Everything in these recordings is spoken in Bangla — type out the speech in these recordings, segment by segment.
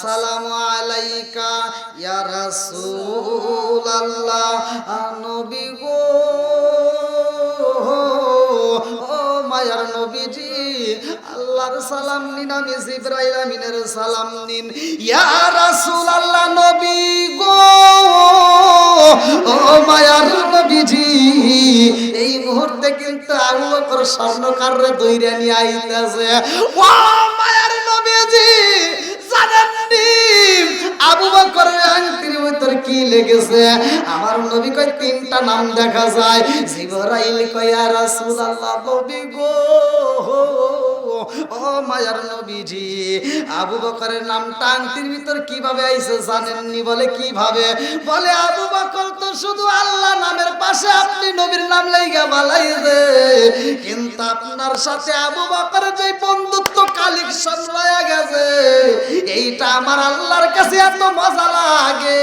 আসসালামু আলাইকা ইয়া রাসূলাল্লাহ নবী গো ও মায়ার নবীজি, আল্লাহর সালাম নিন, আমি জিব্রাইল আমিনের সালাম নিন। ইয়া রাসূলাল্লাহ নবী গো ও মায়ার নবীজি, এই মুহূর্তে কিন্তু আবু বকর স্বর্ণকারে দইরা নিয়ে আইতাছে। ও মায়ার নবীজি জানেননি কি লেগেছে? আমার নবী তিনটা নাম দেখা যায়। জিবরাইল কয়, ইয়া রাসূলুল্লাহ নবী গো ও মায়ার নবীজি, আবু বকরের নামটা আংটির ভিতর কীভাবে জানেননি? বলে, কীভাবে? বলে, আবু বকর তো শুধু আল্লাহ নামের পাশে আপনি নবীর নাম লাইগা কিন্তু আপনার সাথে আবু যে বন্ধুত্ব গেছে, এইটা আমার আল্লাহর কাছে এত মজা লাগে।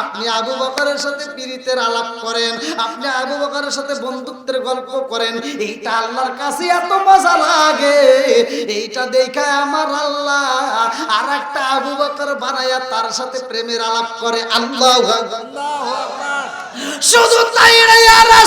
আপনি আবু বকরের সাথে পীড়িতের আলাপ করেন, আপনি আবু বকরের সাথে বন্ধুত্বের গল্প করেন, এইটা আল্লাহর কাছে এত মজা লাগে। এইটা দেখা আমার আল্লাহ আর একটা আবু বকর বানায়া তার সাথে প্রেমের আলাপ করে। আল্লাহ শুধু তাই না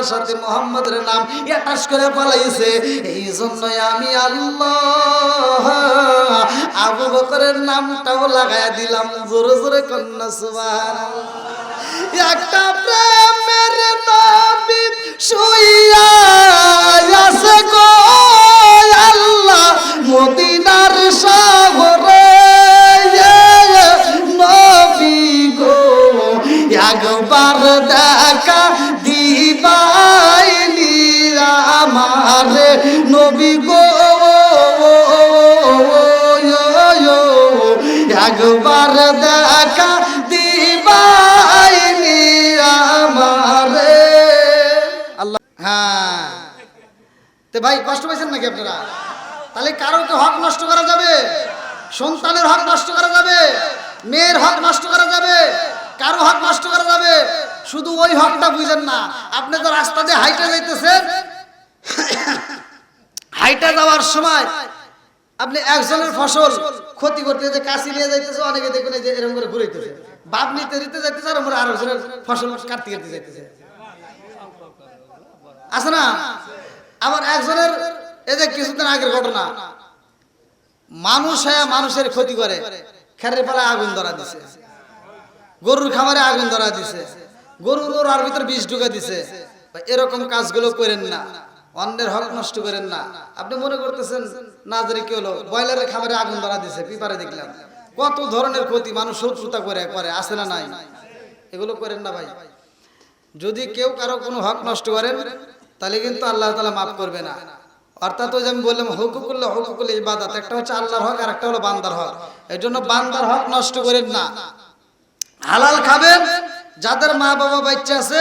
আল্লাহর সাথে মোহাম্মদের নাম অ্যাটাচ করে পালাইছে। এই জন্যই আমি আল্লাহ আবু বকরের নামটাও লাগাইয়া দিলাম। জোরে জোরে কন্যা সুবহান একটা প্রেমের নবী শুইয়া আছে আমার নবী গো একবার দেখা দিবাইনি আমারে। আল্লাহ হ্যাঁ। তো ভাই, কষ্ট পাইছেন নাকি আপনারা? তাহলে কারোকে হক নষ্ট করা যাবে? সন্তানের হক নষ্ট করা যাবে? মেয়ের হক নষ্ট করা যাবে? কারও হক নষ্ট করা যাবে? শুধু ওই হকটা বুঝেন না। আপনি তো রাস্তা দিয়ে হাইটে যাইতেছেন হাইটে যাওয়ার সময় আপনি একজনের ফসল ক্ষতি করতে যে কাশি নিয়ে যাইতেছে, অনেকে দেখুন যে এরকম করে ঘুরাইতেছে। বাপ নিতে দিতে যাইতেছে আর আমরা আরেকজনের ফসল কাটতে কাটতে যাইতেছে। আছে না? আবার একজনের এই যে কিছুদিন আগের ঘটনা, মানুষ হয়ে মানুষের ক্ষতি করে, খেরের পালায় আগুন ধরা দিছে। গরুর খামারে আগুন ধরা দিছে। গরুর ওর আর ভিতর বিষ ঢুকে দিছে। এরকম কাজগুলো করেন না। অন্যের হক নষ্ট করেন না। আপনি মনে করতেছেন, না জানি কি হলো, ব্রয়লারের খাবারে আগুন ধরা দিছে, পিপারে দেখলাম। কত ধরনের ক্ষতি মানুষ শত্রুতা করে করে আসে না নাই? এগুলো করেন না ভাই। যদি কেউ কারও কোনো হক নষ্ট করেন, তাহলে কিন্তু আল্লাহ তালা মাফ করবে না। অর্থাৎ ওই যে আমি বললাম হুকুকুল্লাহ হুকুকুল ইবাদত, একটা হচ্ছে আল্লাহর হক আর একটা হলো বান্দার হক। এই জন্য বান্দার হক নষ্ট করেন না। হালাল খাবেন যাদের মা বাবা বাচ্চা আছে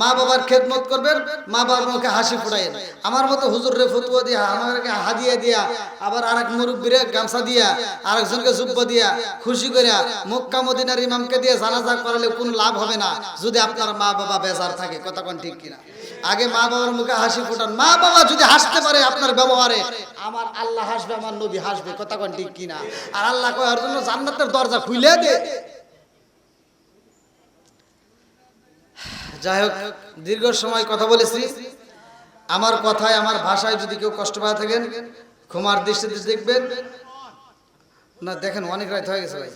মা বাবার খেদমত করবেন মা মুখে হাসি ফুটাইন আমার মতো হুজুর রে ফতুয়া দিয়া আমাকে হাদিয়া দিয়া, আবার আরেক মুরব্বীরে গামছা দিয়া, আরেকজনকে জুব্ব দিয়া, খুশি করিয়া মক্কা মদিনার ইমামকে দিয়ে জানাজা করালে কোনো লাভ হবে না, যদি আপনার মা বাবা বেজার থাকে। কথা কোন ঠিক কিনা? আগে মা বাবার মুখে হাসি ফুটান। মা বাবা যদি হাসতে পারে আপনার ব্যবহারে, আমার আল্লাহ হাসবে, আমার নবী হাসবে। কথা কোন ঠিক কিনা? আর আল্লাহ কয় ওর জন্য জান্নাতের দরজা খুলে দে। যাই হোক, দীর্ঘ সময় কথা বলেছি। আমার কথায়, আমার ভাষায় যদি কেউ কষ্ট পায় থাকেন ক্ষমার দৃষ্টিতে দেখবেন। না, দেখেন, অনেক রাত হয়ে গেছে ভাই?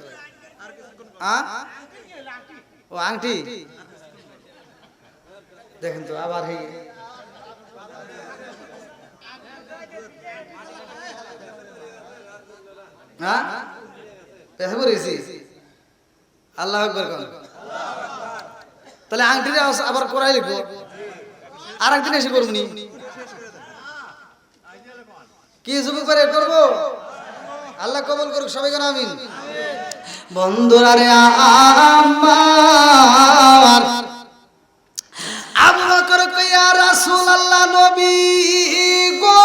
ও, আংটি। দেখেন তো, আবার হয়ে হ্যাঁ? পেশা করেছি আল্লাহ আকবর কোন। তাহলে আংটিটা আবার করাই লিখব। আর একদিন এসে করব নি। কি যুবক করে করব? আল্লাহ কবল করুক, সবাই কেন আমিন। বন্ধুরা রে আমার। আবু বকর কইয়া রাসূল আল্লাহ নবী গো।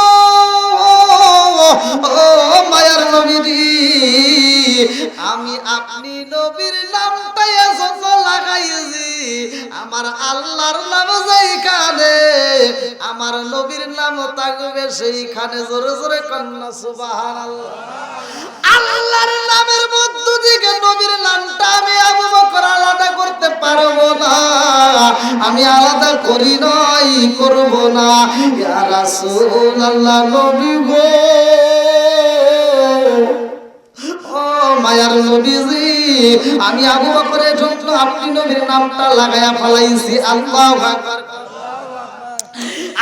ও মায়ার নবী আমি আপনি নবীর নামটা এজন্য লাগাই লাগাইছি। আমার আল্লাহর নাম যেইখানে, আমার নবীর নাম থাকবে সেইখানে। জোরে জোরে কন্যা, সুবহানাল্লাহ। আল্লাহর নামের মধ্য থেকে নবীর নামটা আমি আবু বকর আলাদা করতে পারব না। আমি আলাদা করি নয় করব না। ইয়া রাসূলুল্লাহ, নবী গো। মায়ার নবীজি, আমি আবু বকরের জন্য আপনি নবীর নামটা লাগায়া ফলাইছি, আল্লাহু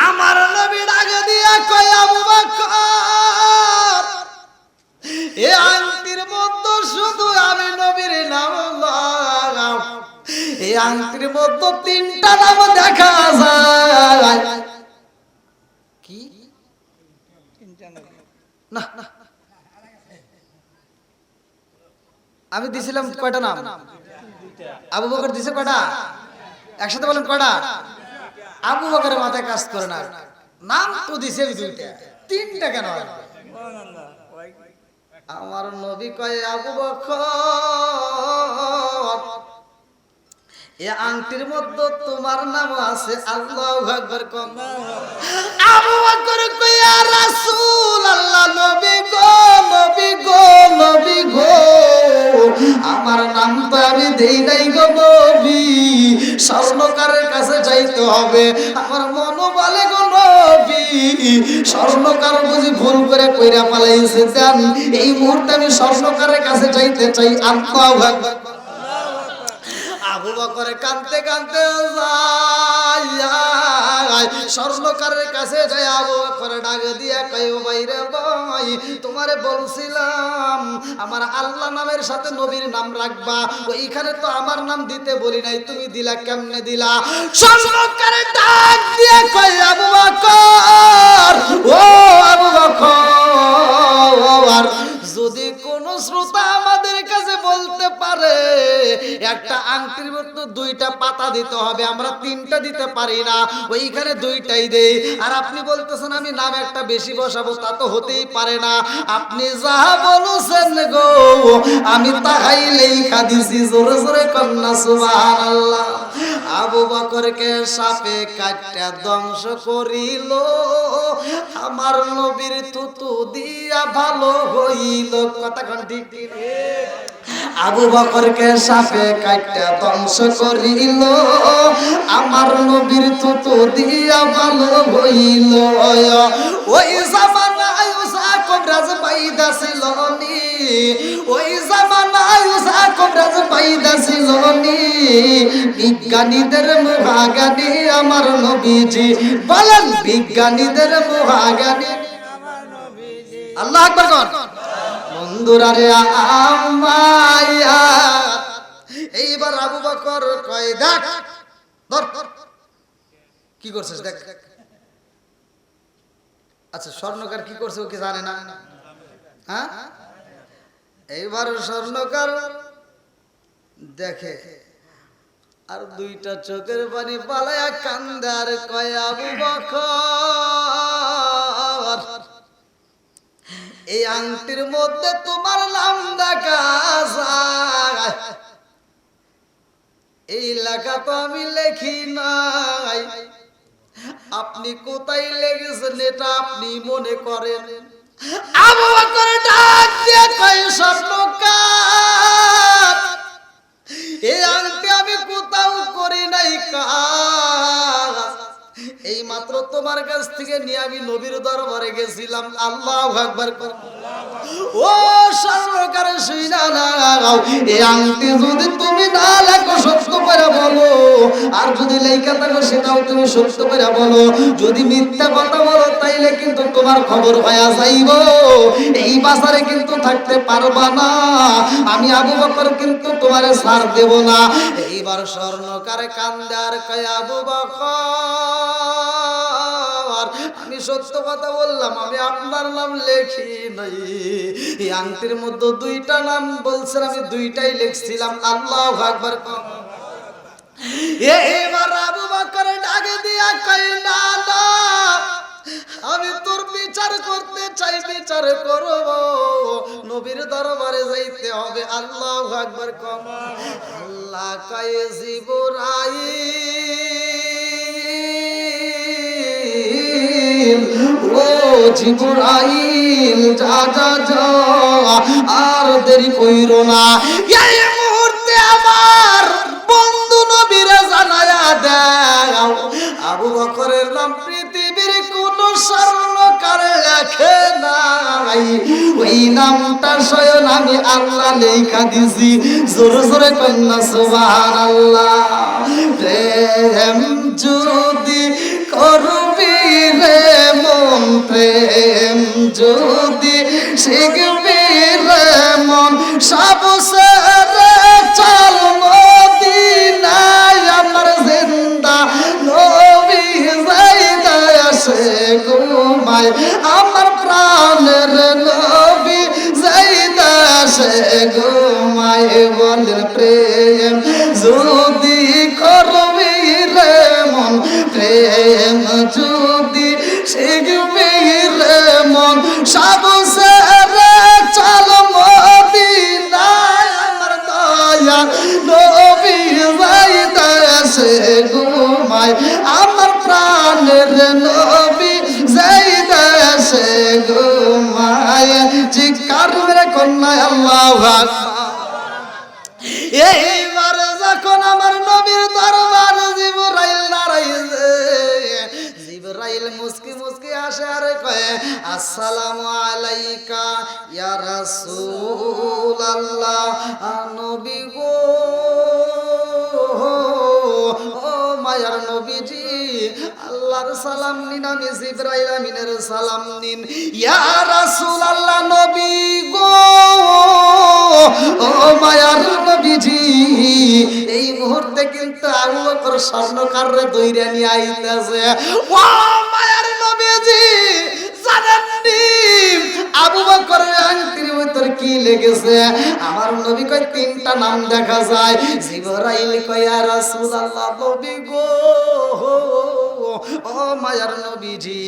আমার নবী ডাক দিয়া কয়, আবু বকর, এ আংটির মধ্যে শুধু আমি নবীর নাম লাগাও এই আংটির মধ্যে তিনটা নাম দেখা যায়। কি? না না। আমি দিছিলাম কয়টা নাম? আবু বকর দিছে কয়টা? একসাথে বলেন কয়টা? আবু বকরের মাথায় কাজ করে না। নাম তো দিছে দুইটা। তিনটা কেন হয়? আমার নবী কয় আবু বকর আংটির মধ্যে তোমার নাম আছে আল্লাহু আকবার কম। আবু আল্লাহ, নবী গো নবী গো নবী গো, আমার নাম তো আমি দেই নাই গো, নবী। স্বর্ণকারের কাছে যাইতে হবে। আমার মন বলে গো, নবী। স্বর্ণকার বুঝি ভুল করে কইরা পালাইছে। দেন, এই মুহূর্তে আমি স্বর্ণকারের কাছে যাইতে চাই আল্লাহু আকবার বকরে কানতে কানতে স্বর্ণকারের কাছে যায় আবু বকরে ডাক দিয়া কই ও ভাই, তোমারে বলছিলাম, আমার আল্লাহ নামের সাথে নবীর নাম রাখবা। ওইখানে তো আমার নাম দিতে বলি নাই, তুমি দিলা কেমনে দিলা? স্বর্ণকারে ডাক দিয়া কই আবু বকর, ও আবু বকর, যদি কোন শ্রোতা আমাদের বলতে পারে। একটা আংটির মতো দুইটা পাতা দিতে হবে, আমরা তিনটা দিতে পারি না। ওইখানে দুইটাই দেই। আর আপনি বলতেছেন, আমি নাম একটা বেশি বসাবো তা তো হতেই পারে না। আপনি যাহা বলছেন গো, আমি তাহাই লেখা দিছি জোরে জোরে কন্যা, সুবহানাল্লাহ। আবু বকরকে সাপে কাটটা ধ্বংস করিল। আমার নবীর তুতু দিয়া ভালো হইল। কথা ঠিক ঠিক আবু বকরকে সাপে কাটটা ধ্বংস করিল। আমার নবীর তুতু দিয়া ভালো হইল। ওই জামানায় উসা কবরাজ পাইদা ছিলনি ওই জামানায় উসা কবরাজ পাইদা ছিলনি বিজ্ঞানীদের মহাগানী আমার নবীজি বলেন, বিজ্ঞানীদের মহাগানী আল্লাহ আকবার এইবার আবু বকর কয়, দেখ কি করছিস, দেখ। আচ্ছা স্বর্ণকার কি করছে ও কি জানে না? হ্যাঁ? এইবার স্বর্ণকার দেখে, আর দুইটা চোখের পানি পালায়া কান্দে আর কয়, আবু বকর এই আংটির মধ্যে তোমার নাম দেখা এই লেখা তো আমি লেখি নাই। আপনি কোথায় লেগেছেন এটা আপনি মনে করেন? আবহাওয়া করে ডাক দিয়ে কয় স্বর্ণকার তোমার কাছ থেকে নিয়ে আমি নবীর দরবারে গেছিলাম। আল্লাহ একবার ও লাগাও এই আংটি যদি তুমি না লেখো, সত্য করে বলো। আর যদি লেখা থাকো, সেটাও তুমি সত্য করে বলো। যদি মিথ্যা কথা বলো, তাইলে কিন্তু তোমার খবর পাওয়া যাইব। এই বাজারে কিন্তু থাকতে পারবা না। আমি আবু বকর কিন্তু তোমারে ছাড় দেব না। এইবার স্বর্ণকারে কান্দার কয়, আবু বকর আমি সত্য কথা বললাম, আমি আপনার নাম লেখি নাই। এই আংটির মধ্যে দুইটা নাম বলছেন, আমি দুইটাই লিখছিলাম, আল্লাহ আকবার এবার আবু বকর ডাকে দিয়া কই না না, আমি তোর বিচার করতে চাই, বিচার করব। নবীর দরবারে যাইতে হবে, আল্লাহ আকবার কম। আল্লাহ কয়ে, জিবরাইল ও জিবরাইল, যা যা যা, আর দেরি কইরো না। এই মুহূর্তে আমার বন্ধু নবীরে জানায়া দাও। আবু বকরের নাম পৃথিবীর কোন স্বর্ণকারে লেখে নাই। ওই নামটা স্বয়ং আমি আল্লাহ লেখা দিছি। জোরে জোরে কন্যা, সুবহানাল্লাহ। প্রেম যদি করবি রে মন প্রেম? যদি শিখবি রে মন, সব চল মদিনায়। আমার জিন্দা নবী যাইদা আসে ঘুমায়। আমার প্রাণের নবী যাইদা আসে ঘুমায়। বলেন প্রেম যদি যদি শিখবি মন সব সেরে চল মদিনায় আমার দয়া। নবী যাইতে আসে ঘুমায়, আমার প্রাণের নবী যাইতে কন্যায় আল্লাহ এইবার যখন আমার নবীর দরবার জিবরাইল মুস্কি মুস্কি আসে আর কয়ে, আসসালামু আলাইকা ইয়া রাসূলুল্লাহ নবী গো, ও মায়ার নবীজি, আল্লাহর সালাম নিন, আমি জিবরাইল আমিনের সালাম নিন। ইয়া রাসূলুল্লাহ, নবী গো, ও মায়ার নবীজি মুহূর্তে কিন্তু আবু বকর স্বর্ণকারে দইরা নিয়ে আইতাছে। ও মায়ার নবীজি জানেননি? আবু বকরের আংটির ভিতর কি লেগেছে? আমার নবী কয়, তিনটা নাম দেখা যায়। জিবরাইল কয়, ইয়া রাসূলুল্লাহ, নবী গো ও মায়ার নবীজি।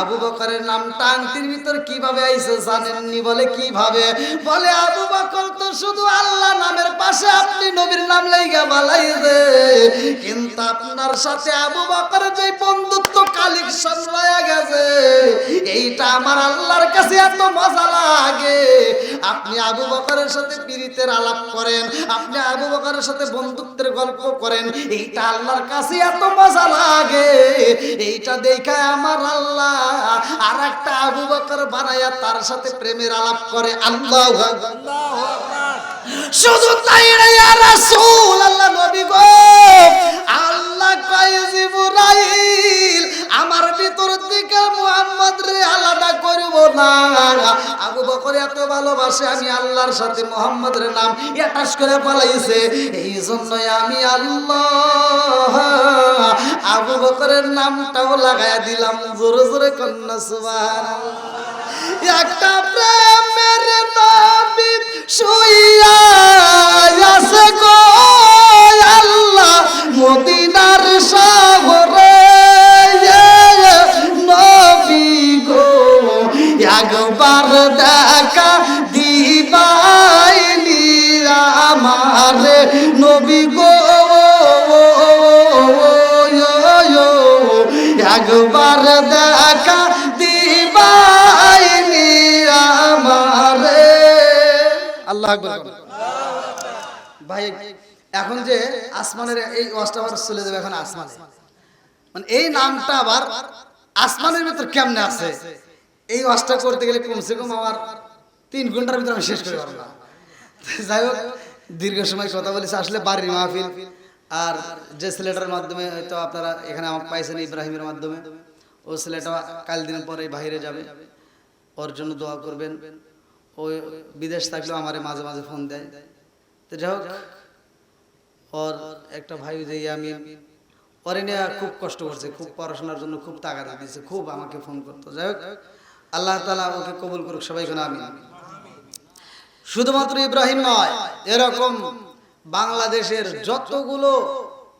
আবু বকরের নামটা আংটির ভিতর কীভাবে আইছে জানেননি? বলে, কীভাবে? বলে, আবু বকর তো শুধু আল্লাহ নামের পাশে, আপনি নবীর নাম লাইগা বালাইছে কিন্তু আপনার সাথে আবু বকর যে বন্ধুত্ব, কালেকশন রয়ে গেছে। এইটা আমার আল্লাহর কাছে এত মজা লাগে। আপনি আবু বকরের সাথে পীড়িতের আলাপ করেন, আপনি আবু বকরের সাথে বন্ধুত্বের গল্প করেন, এইটা আল্লাহর কাছে এত মজা লাগে। এইটা দেখে আমার আল্লাহ। আর একটা আবু বকর বানায়া তার সাথে প্রেমের আলাপ করে, আল্লাহ আল্লাহ শুধু তাই রাসূল, আল্লাহ নবী গো। আল্লাহ কয়, জিবরাইল, আমার ভিতর থেকে মুহাম্মদ রে আলাদা করব না। আবু বকর এত ভালোবাসে, আমি আল্লাহর সাথে নাম অ্যাটাচ করে পালাইছে। এই জন্যই আমি আল্লাহ, আবু বকরের নামটাও দিলাম, জোরে জোরে কন্যা, সুবহানাল্লাহ। একটা প্রেমের নবী আকবার ভাই, এখন যে আসমানের এই ওয়াজটা আবার চলে যাবে এখন আসমানে। মানে এই নামটা আবার আসমানের ভিতর কেমনে আছে? এই ওয়াজটা করতে গেলে কমসে কম আমার তিন ঘণ্টার ভিতরে আমি শেষ করে পারব না। যাই হোক, দীর্ঘ সময় কথা বলেছে। আসলে বাড়ির মাহফিল। আর যে ছেলেটার মাধ্যমে হয়তো আপনারা এখানে আমাকে পাইছেন ইব্রাহিমের মাধ্যমে, ও ছেলেটা কাল দিন পরে বাইরে যাবে। ওর জন্য দোয়া করবেন। ও বিদেশ থাকলেও আমারে মাঝে মাঝে ফোন দেয়। তো যাই হোক, ওর একটা ভাই যে আমি, ওরে নিয়ে খুব কষ্ট করছে, খুব পড়াশোনার জন্য খুব টাকা দিয়েছে, খুব আমাকে ফোন করতো। যাই হোক, আল্লাহ তালা ওকে কবুল করুক সবাই কেন আমি শুধুমাত্র ইব্রাহিম নয়, এরকম বাংলাদেশের যতগুলো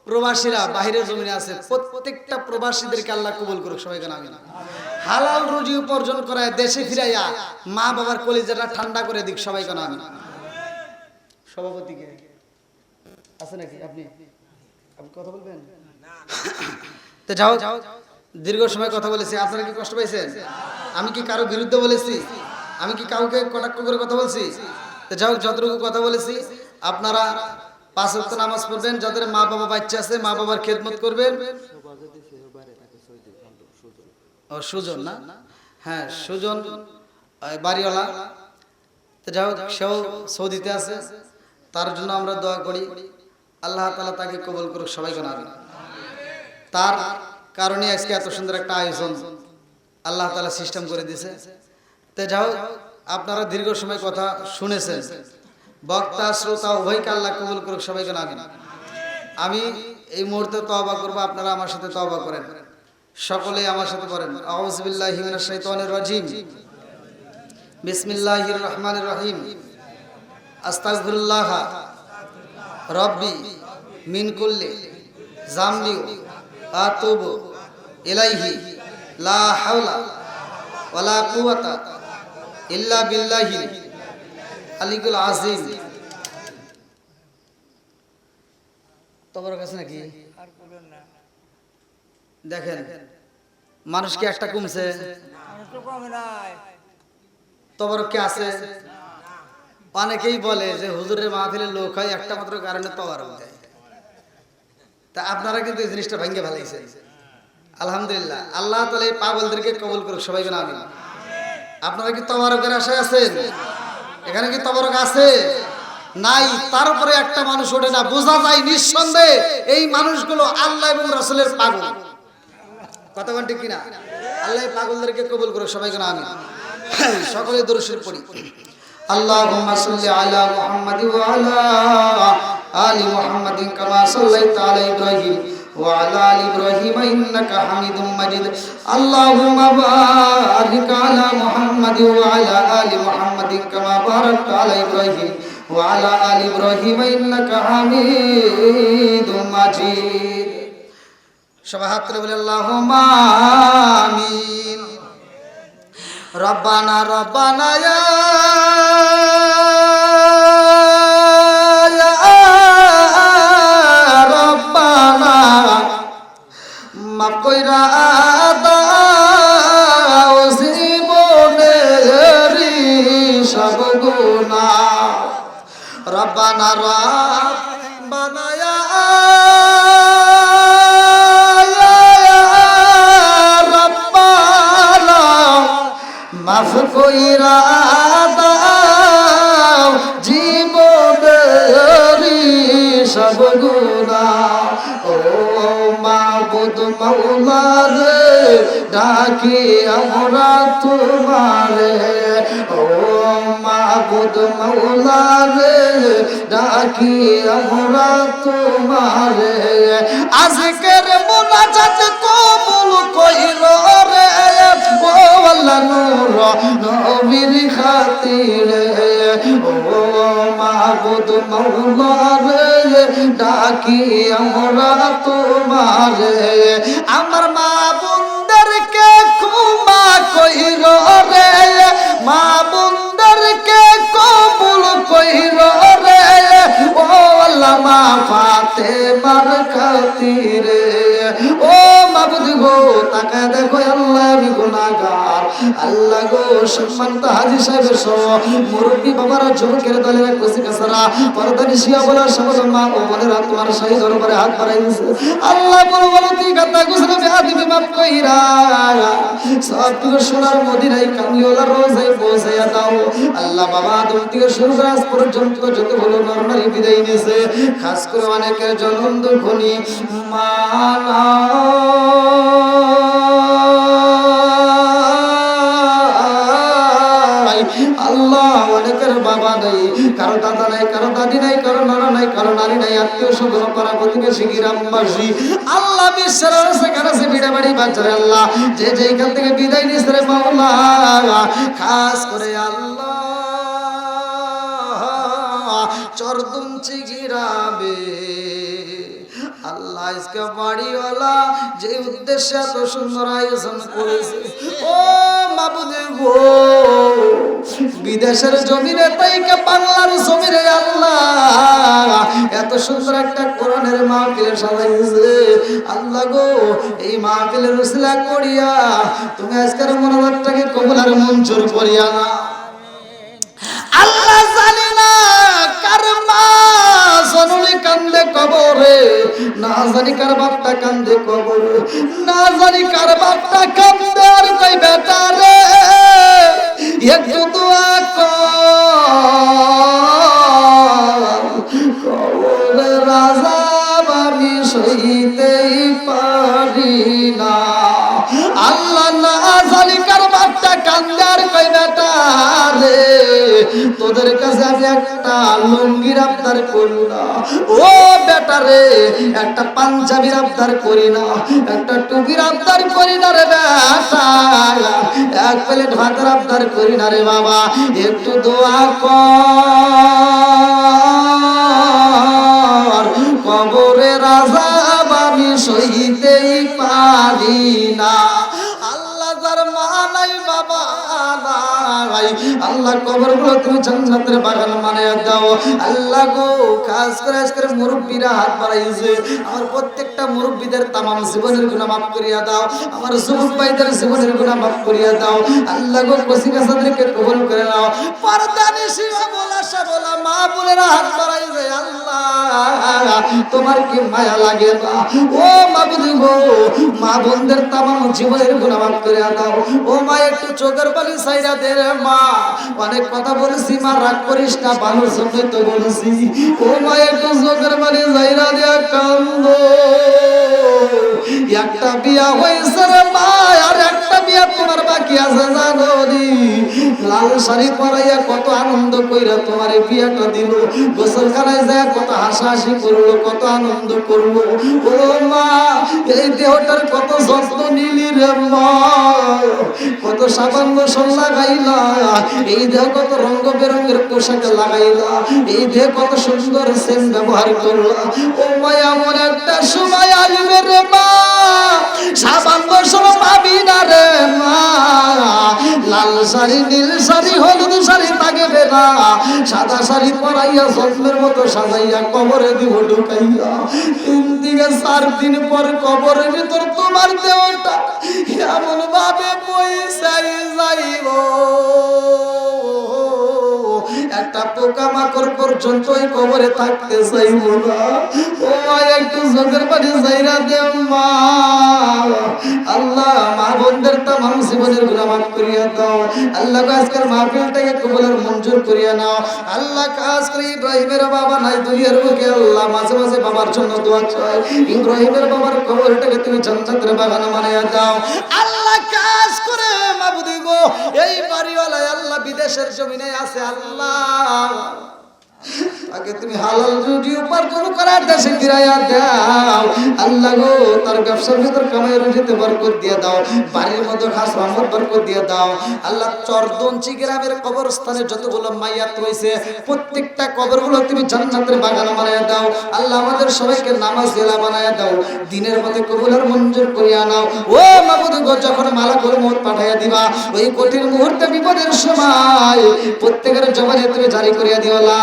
প্রবাসীরা বাহিরের জমিনে আছে, প্রত্যেকটা প্রবাসীদেরকে আল্লাহ কবুল করুক সবাই কেন আমি হালাল রুজি উপার্জন করায় দেশে ফিরাইয়া মা বাবার কলিজাটা ঠান্ডা করে দিক সবাই কেন আমি? সভাপতিকে। আছে নাকি আপনি? আপনি কথা বলবেন? তো যাও, দীর্ঘ সময় কথা বলেছি। আপনারা কি কষ্ট পাইছেন? আমি কি কারও বিরুদ্ধে বলেছি? আমি কি কাউকে কটাক্ষ করে কথা বলছি? তো যাও, যতটুকু কথা বলেছি, আপনারা পাঁচ ওয়াক্ত নামাজ পড়বেন। যাদের মা বাবা বাচ্চা আছে মা বাবার খেদমত করবেন। ও সুজন না? হ্যাঁ সুজন বাড়িওয়ালা। তো যাই হোক সেও সৌদিতে আছে। তার জন্য আমরা দোয়া করি। আল্লাহ তালা তাকে কবল করুক সবাইকে না তার কারণে আজকে এত সুন্দর একটা আয়োজন আল্লাহ তালা সিস্টেম করে দিয়েছে। তো যাই হোক আপনারা দীর্ঘ সময় কথা শুনেছেন। বক্তা শ্রোতা উভয়কে আল্লাহ কবুল করুক সবাইকে না আমি এই মুহূর্তে তওবা করব আপনারা আমার সাথে তওবা করেন। সকলে আমার সাথে করেন আউযুবিল্লাহি মিনাশ শাইতানির রাজিম। বিসমিল্লাহির রহমানির রহিম। আস্তাগফিরুল্লাহ। রব্বি মিন কুল্লি জামবি আতুবু ইলাইহি। লা হাওলা ওয়ালা কুওয়াতা ইল্লা বিল্লাহি আলিকুল আজিম তোমার কাছে নাকি? দেখেন, মানুষ কি একটা কমছে? তোমার কি আছে? অনেকেই বলে যে হুজুরের মাহফিলের লোক হয় একটা মাত্র কারণে তবার দেয়। তা আপনারা কিন্তু এই জিনিসটা ভেঙে ফেলাইছেন। আলহামদুলিল্লাহ। আল্লাহ তালা এই পাগলদেরকে কবুল করুক, সবাই সবাইকে আমি আপনারা কি তবারকের আশায় আছেন? এখানে কি তবারক আছে? নাই তারপরে একটা মানুষ ওঠে না। বোঝা যায় নিঃসন্দেহে এই মানুষগুলো আল্লাহ এবং রাসূলের পাগল। কথা বলতে কিনা আল্লাহ এই পাগলদেরকে কবুল করুক সবাইকে আমি সকলে দরুশের পড়ি اللهم صل على محمد وعلى آل محمد كما صليت على إبراهيم وعلى آل إبراهيم إنك حميد مجيد اللهم بارك على محمد وعلى آل محمد كما باركت على إبراهيم وعلى آل إبراهيم إنك حميد مجيد সবাই হাত তুলে বলে আমিন। রব্বানা রব্বানা রব্বানা মাফ কইরা সব রব্বানা রব্বানা মাফ কইরা দাও জীবনেরি সব গুনাহ ও মাবুদ মাওলা রে ডাকি আমরা তোমারে। ও মাবুদ মাওলা রে ডাকি আমরা তোমারে। আজকের মোনাজাত কবুল কইর রে ও নবীর খাতিরে। ও মাবুদ মাওলা রে ডাকি আমরা তোমারে। আমার মা বোনদেরকে ক্ষমা কইর রে আল্লাহ মা ফাতে মার খাতিরে তাকে দেখো, আল্লাহ আমি গুনাহগার। আল্লাহ গো সম্মান তো হাজি সাহেবের সহ মুরব্বী দলের কুসি কাসারা বলার মা ও তোমার দরবারে হাত বাড়াই আল্লাহ বলো বলো তুই মাপ কইরা। সব মদিনাই কামিওলা রোজাই দাও। আল্লাহ বাবা তুমি থেকে শুরু পর্যন্ত যত বলো নরনারী বিদায় খাস করে অনেকের জনম দুঃখনি মানা আল্লাহ অনেকের বাবা নেই, কারও দাদা নাই, কারও দাদি নাই, কারও নানা নাই, কারও নারী নাই, আত্মীয় স্বজন পাড়া প্রতিবেশী, গ্রামবাসী। আল্লাহ বিশ্বের সেখানে সে বিড়া বাড়ি বাচ্চারে আল্লাহ। যে যেখান থেকে বিদায় নিয়েছে রে মাওলা, খাস করে আল্লাহ। চরদুমচি গিরাবে আল্লাহ আজকে বাড়িওয়ালা যে উদ্দেশ্যে এত সুন্দর আয়োজন করেছে। ও মাবুদে গো, বিদেশের জমিনে তাইকে বাংলার জমিনে আল্লাহ, এত সুন্দর একটা কোরআনের মাহফিলে সাজাইছে। আল্লাহ গো, এই মাহফিলের রসিলা করিয়া তুমি আজকের মনোভাবটাকে কবুল আর মঞ্জুর করিয়া না কবরে। না জানি কার বাপটা কান্দে কবরে, না জানি কার বাপটা কান্দে। আর তাই বেটা রে, একটু দোয়া কর। রাজা আমি সইতেই পারি না। তোদের কাছে আমি একটা লুঙ্গির আবদার করি না। ও বেটা রে, একটা পাঞ্জাবির আবদার করি না, একটা টুপির আবদার করি না রে বেটা। এক প্লেট ভাতের আবদার করি না রে বাবা, একটু দোয়া কর। কবরে রাজা আমি সইতেই পারি না। আল্লাহ কবরগুলো তুমি জান্নাতের বাগান মানে দাও। আল্লাহ গো খাস করে আজকের মুরব্বীরা হাত বাড়াইছে। আমার প্রত্যেকটা মুরব্বীদের তামাম জীবনের গুণা মাফ করিয়া দাও। আমার যুবক ভাইদের জীবনের গুণা মাফ করিয়া দাও। আল্লাহ গো কসি কাসাদেরকে কবুল করে নাও। পর্দানি শিবা বলা বলা মা বোনেরা হাত বাড়াইছে। আল্লাহ, তোমার কি মায়া লাগে না ও মাবুদি গো, মা বোনদের তামাম জীবনের গুণা মাফ করে দাও। ও মা, একটু চোখের বালি সাইরা দে মা। অনেক কথা বলেছি, মা, রাগ করিস না ভালোর জন্যই তো বলেছি। ও মা একটু চোখের বালি সাইরা দিয়া কান্দ। একটা বিয়া হয়েছে রে মা, আর একটা বিয়া তোমার বাকি আছে, জানো নি লাল শাড়ি পরাইয়া কত আনন্দ কইরা তোমার এই বিয়াটা দিল। গোসলখানায় যায় কত হাসাহাসি করল, কত আনন্দ করল। ও মা, এই দেহটার কত যত্ন নিলি রে মা। কত সাবান গোসল লাগাইলা এই দেহ কত রঙ বেরঙের পোশাক লাগাইলা, এই দেহ কত সুন্দর সেন ব্যবহার করলা। ও মায়া এমন একটা সময় আসবে রে মা, সাবান গোসল পাবি না রে মা। লাল শাড়ি, নীল শাড়ি, হলুদ শাড়ি থাকবে না। সাদা শাড়ি পরাইয়া স্বপ্নের মতো সাজাইয়া কবরে দিব ঢুকাইয়া। তিন থেকে চার দিন পর কবরের ভিতর তোমার দেহটা এমন ভাবে পয়সায় যাইব। একটা পোকা মাকড় পর্যন্ত ওই কবরে থাকতে চাইব না। ও মা, একটু চোখের পানি যাইরা দে মা। আল্লাহ, মা বোনদের তামাম জীবনের মাফ করিয়া দাও। আল্লাহ আজকের মাহফিলটাকে কবুলের মঞ্জুর করিয়া নাও। আল্লাহ কাজ করে ইব্রাহিমের বাবা নাই দুনিয়ার বুকে। আল্লাহ, মাঝে মাঝে বাবার জন্য দোয়া চাই। ইব্রাহিমের বাবার কবরটাকে তুমি জান্নাতের বাগান বানাইয়া দাও। আল্লাহ কাজ করে মাবুদি গো, এই বাড়িওয়ালা বিদেশের জমিনে আছে আল্লাহ। তাকে তুমি হালাল রুটি উপার্জন করার দেশে ফিরাইয়া দাও। আল্লাহ গো, তার ব্যবসার ভিতর কামাই রুটিতে বরকত দিয়ে দাও, বাড়ির মধ্যে খাস রহমত বরকত দিয়ে দাও। আল্লাহ চরদঞ্চি গ্রামের কবরস্থানে যতগুলো মাইয়াত রয়েছে, প্রত্যেকটা কবরগুলো তুমি জান্নাতের বাগান বানায় দাও। আল্লাহ আমাদের সবাইকে নামাজ জেলা বানায় দাও, দিনের মধ্যে কবুলের মঞ্জুর করিয়া নাও। ও মাবুদ গো, যখন মালাকুল মত পাঠাইয়া দিবা, ওই কঠিন মুহূর্তে বিপদের সময় প্রত্যেকের জবানে তুমি জারি করিয়া দিও, লা